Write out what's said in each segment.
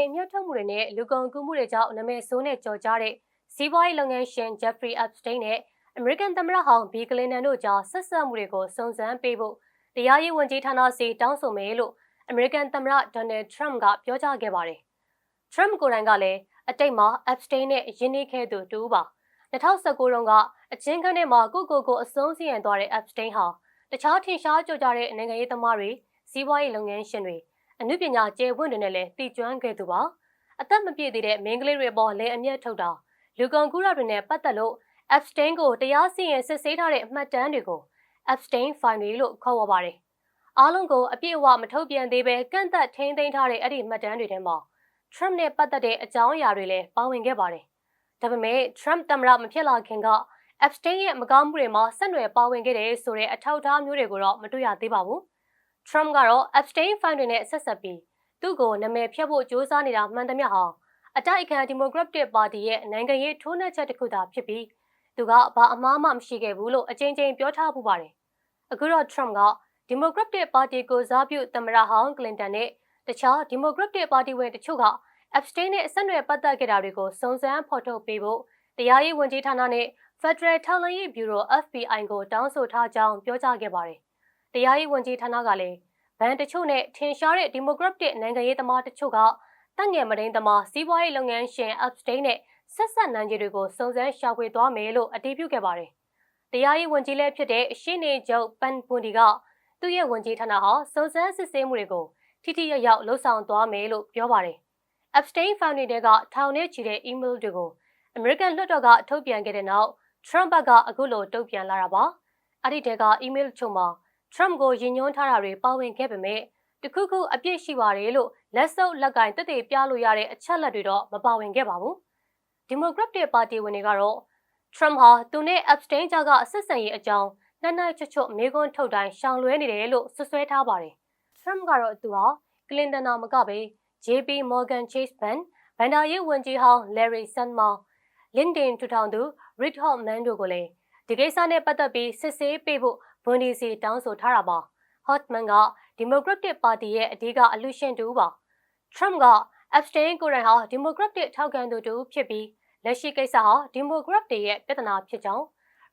င်အမြတ်ထုတ်မှုတွေနဲ့လူကုန်ကူးမှုတွေကြောင့်နာမည်ဆိုးနဲ့ကြော်ကြားတဲ့စီးပွားရေးလုပ်ငန်းရှင် Jeffrey Epstein နဲ့ American သမ္မတဟောင်း Bill Clinton တို့ကြားဆက်ဆက်မှုတွေကိုစုံစမ်းပေးဖို့တရားရေးဝန်ကြီးဌာနစီတောင်းဆိုမယ်လို့ American သမ္မတ Donald Trump ကပြောကြားခဲ့ပါတယ်။ Trump ကိုယ်တိုင်ကလည်းအတိတ်မှာ Epstein နဲ့ယင်းနှိခဲ့သူတူပါ2019တုန်းကအချင်းခန်းထဲမှာကိုကိုကိုအဆုံးစီရင်သွားတဲ့ Epstein ဟာတခြားထင်ရှားကြကြတဲ့နိုင်ငံရေးသမားတွေစီးပွားရေးလုပ်ငန်းရှင်တွေ အမှုပညာကျေဝင့်တွေနဲ့လည်းတည်ကျွမ်းခဲ့သူပါအသက်မပြည့်သေးတဲ့မိန်းကလေးတွေပေါ်လည်းအမျက်ထုတ်တာလူကုန်ကူးတာတွေနဲ့ပတ်သက်လို့ Epstein ကိုတရားစီရင်စစ်ဆေးထားတဲ့အမှတ်တမ်းတွေကို Epstein file တွေလို့ခေါ်ဝေါ်ပါတယ်အားလုံးကိုအပြည့်အဝမထုတ်ပြန်သေးပဲကန့်သက်ထိန်းသိမ်းထားတဲ့အဲ့ဒီမှတ်တမ်းတွေထဲမှာ Trump နဲ့ပတ်သက်တဲ့အကြောင်းအရာတွေလည်းပါဝင်ခဲ့ပါတယ်ဒါပေမဲ့ Trump သမ္မတမဖြစ်လာခင်က Epstein ရဲ့မကောင်းမှုတွေမှာဆက်နွယ်ပါဝင်ခဲ့တယ်ဆိုတဲ့အထောက်အထားမျိုးတွေကိုတော့မတွေ့ရသေးပါဘူး။ Trump ကတော့ Epstein file တွေနဲ့ဆက်ဆက်ပြီးသူ့ကိုနာမည်ဖျက်ဖို့ကြိုးစားနေတာမှန်သမျှဟာအတိုက်အခံဒီမိုကရက်တစ်ပါတီရဲ့နိုင်ငံရေးထိုးနှက်ချက်တစ်ခုသာဖြစ်ပြီးသူကဘာအမှားမှမရှိခဲ့ဘူးလို့အကြိမ်ကြိမ်ပြောထားပူပါတယ်။အခုတော့ Trump ကဒီမိုကရက်တစ်ပါတီကိုစားပြုသမ္မတဟောင်းကလင်တန်နဲ့တခြားဒီမိုကရက်တစ်ပါတီဝင်တချို့က Epstein နဲ့ဆက်နွယ်ပတ်သက်ခဲ့တာတွေကိုစုံစမ်းဖော်ထုတ်ပေးဖို့တရားရေးဝန်ကြီးဌာနနဲ့ Federal ထောက်လှမ်းရေးဘျူရို FBI ကိုတောင်းဆိုထားကြောင်းပြောကြားခဲ့ပါတယ်။ တရားရေးဝန်ကြီးဌာနကလည်းဗန်တချို့နဲ့ထင်ရှားတဲ့ဒီမိုကရက်တစ်နိုင်ငံရေးသမားတချို့ကတငယ်မရင်းသမားစီးပွားရေးလုပ်ငန်းရှင် Epstein နဲ့ဆက်ဆက်နိုင်ခြေတွေကိုစုံစမ်းရှာဖွေသွားမယ်လို့အတည်ပြုခဲ့ပါတယ်။တရားရေးဝန်ကြီးလည်းဖြစ်တဲ့ရှင်းနေချုပ်ပန်ပွန်ဒီကသူ့ရဲ့ဝန်ကြီးဌာနဟာစုံစမ်းစစ်ဆေးမှုတွေကိုထိထိရောက်ရောက်လှုပ်ဆောင်သွားမယ်လို့ပြောပါတယ်။ Epstein Foundation ကထောင်ထဲချီတဲ့ email တွေကို American လွှတ်တော်ကထုတ်ပြန်ခဲ့တဲ့နောက် Trump ကအခုလိုတုံ့ပြန်လာတာပါ။အဲ့ဒီတဲက email ချို့မှာ Trump ကိုယဉ်ညွှန်းထားတာတွေပါဝင်ခဲ့ပေမဲ့တခုခုအပြစ်ရှိပါတယ်လို့လက်စုပ်လက်ကင်တက်တည်ပြလို့ရတဲ့အချက်လက်တွေတော့မပါဝင်ခဲ့ပါဘူး။ဒီမိုကရက်တစ်ပါတီဝင်တွေကတော့ Trump ဟာသူနဲ့ Epstein ကြားကအဆက်ဆံရေးအကြောင်းနှစ်နိုင်ချွတ်ချွတ်မေးခွန်းထုတ်တိုင်းရှောင်လွှဲနေတယ်လို့ဆွဆွဲထားပါတယ်။ Trump ကတော့သူဟာကလင်တန်နာမကပဲ JP Morgan Chase Bank ဘန်ဒါရေးဝန်ကြီးဟောင်း Larry Sanders LinkedIn ထူထောင်သူ Reid Hoffman တို့ကိုလည်းဒီကိစ္စနဲ့ပတ်သက်ပြီးစစ်ဆေးပေးဖို့ ဝန်ဒီစီတောင်းဆိုထားတာပါ။ Hoffman ကဒီမိုကရက်တစ်ပါတီရဲ့အဓိကအလူရှင်တူပါ။ Trump က Epstein ကိုယ်တိုင်ဟာဒီမိုကရက်တစ်ထောက်ခံသူတူဖြစ်ပြီးလက်ရှိကိစ္စဟာဒီမိုကရက်တွေရဲ့ပြဿနာဖြစ်ကြောင်း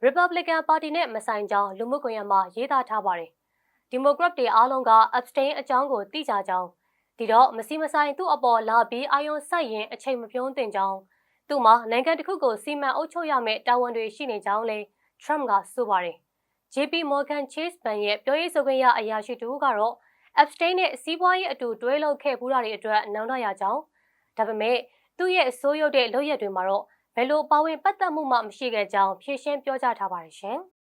Republican ပါတီနဲ့မဆိုင်ကြောင်းလူမှုကွန်ရက်မှာရေးသားထားပါတယ်။ဒီမိုကရက်တွေအားလုံးက Epstein အကြောင်းကိုသိကြကြောင်းဒီတော့မစီမဆိုင်သူ့အပေါ်လာပြီးအာယုံဆိုင်ရင်အချိန်မပြုံးတင်ကြောင်းသူ့မှာနိုင်ငံတစ်ခုကိုစီမံအုပ်ချုပ်ရမယ့်တာဝန်တွေရှိနေကြောင်းလဲ Trump ကဆိုပါတယ်။ JP Morgan Chase Bank ရဲ့ပြောရေးဆိုခွင့်ရအရာရှိတူကတော့ Epstein နဲ့စီးပွားရေးအတူတွဲလုပ်ခဲ့ပူးတာတွေအတွက်နောင်တရကြောင်းဒါပေမဲ့သူ့ရဲ့ဆိုးရုပ်တဲ့လုပ်ရက်တွေမှာတော့ဘယ်လိုပါဝင်ပတ်သက်မှုမှမရှိခဲ့ကြောင်းဖြေရှင်းပြောကြားထားပါတယ်ရှင်။